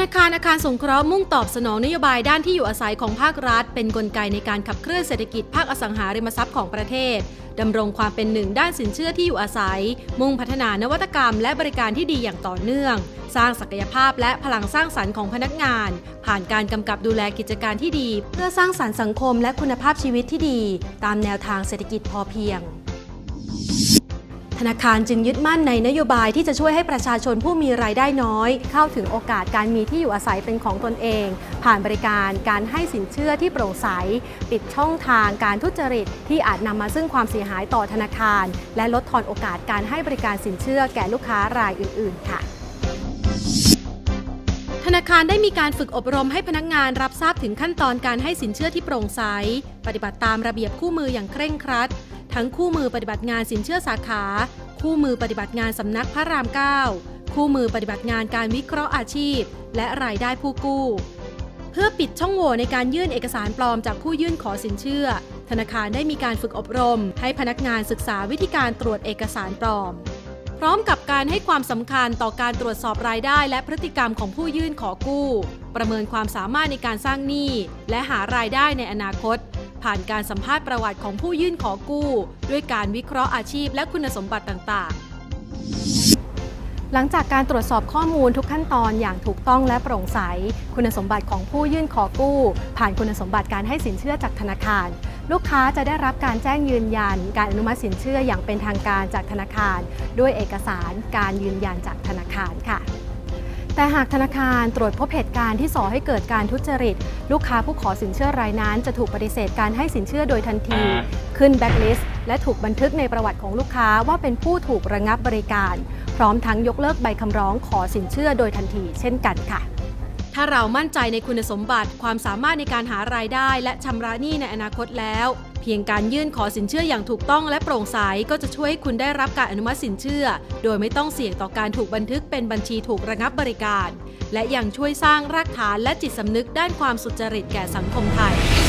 นาคารอาคารสงเคราะห์มุ่งตอบสนองนโยบายด้านที่อยู่อาศัยของภาครัฐ เป็นกลไกในการขับเคลื่อนเศรษฐกิจภาคอสังหาริมทรัพย์ของประเทศดำรงความเป็นหนึ่งด้านสินเชื่อที่อยู่อาศัย มุ่งพัฒนานวัตกรรมและบริการที่ดีอย่างต่อเนื่อง สร้างศักยภาพและพลังสร้างสรรค์ของพนักงาน ผ่านการกำกับดูแลกิจการที่ดี เพื่อสร้างสรรค์สังคมและคุณภาพชีวิตที่ดี ตามแนวทางเศรษฐกิจพอเพียง ธนาคารจึงยึดมั่นในนโยบายที่จะช่วยให้ประชาชนผู้มีรายได้น้อย เข้าถึงโอกาสการมีที่อยู่อาศัยเป็นของตนเอง ผ่านบริการการให้สินเชื่อที่โปร่งใส ปิดช่องทางการทุจริต ที่อาจนำมาซึ่งความเสียหายต่อธนาคาร และลดทอนโอกาสการให้บริการสินเชื่อแก่ลูกค้ารายอื่น ๆ ค่ะ นาคารได้มีการฝึกอบรมให้พนักงานรับทราบถึงขั้นตอนการให้สินเชื่อที่โปร่งใส ปฏิบัติตามระเบียบคู่มืออย่างเคร่งครัด ทั้งคู่มือปฏิบัติงานสินเชื่อสาขา คู่มือปฏิบัติงานสำนักพระราม 9 คู่มือปฏิบัติงานการวิเคราะห์อาชีพ และรายได้ผู้กู้ เพื่อปิดช่องโหว่ในการยื่นเอกสารปลอมจากผู้ยื่นขอสินเชื่อ ธนาคารได้มีการฝึกอบรม ให้พนักงานศึกษาวิธีการตรวจเอกสารปลอม พร้อมกับการให้ความสำคัญต่อการตรวจสอบรายได้ และพฤติกรรมของผู้ยื่นขอกู้ ประเมินความสามารถในการสร้างหนี้ และหารายได้ในอนาคต ผ่านการสัมภาษณ์ประวัติของผู้ยื่นขอกู้ ด้วยการวิเคราะห์อาชีพและคุณสมบัติต่างๆหลังจากการตรวจสอบข้อมูลทุกขั้นตอนอย่างถูกต้องและโปร่งใส คุณสมบัติของผู้ยื่นขอกู้ ผ่านคุณสมบัติการให้สินเชื่อจากธนาคาร ลูกค้าจะได้รับการแจ้งยืนยัน การอนุมัติสินเชื่ออย่างเป็นทางการจากธนาคาร ด้วยเอกสารการยืนยันจากธนาคารค่ะ แต่หากธนาคารตรวจพบเหตุการณ์ที่ส่อให้เกิดการทุจริต ลูกค้าผู้ขอสินเชื่อรายนั้น จะถูกปฏิเสธการให้สินเชื่อโดยทันที ขึ้นแบ็กลิสต์และถูกบันทึกในประวัติของลูกค้าว่าเป็นผู้ถูกระงับบริการ พร้อมทั้งยกเลิกใบคำร้องขอสินเชื่อโดยทันที เช่นกันค่ะ ถ้าเรามั่นใจในคุณสมบัติความสามารถในการหารายได้ และชำระหนี้ในอนาคตแล้ว เพียงการยื่นขอสินเชื่ออย่างถูกต้องและโปร่งใสก็จะช่วยให้คุณได้รับการอนุมัติสินเชื่อ โดยไม่ต้องเสี่ยงต่อการถูกบันทึกเป็นบัญชีถูกระงับบริการ และยังช่วยสร้างรากฐานและจิตสำนึกด้านความสุจริตแก่สังคมไทย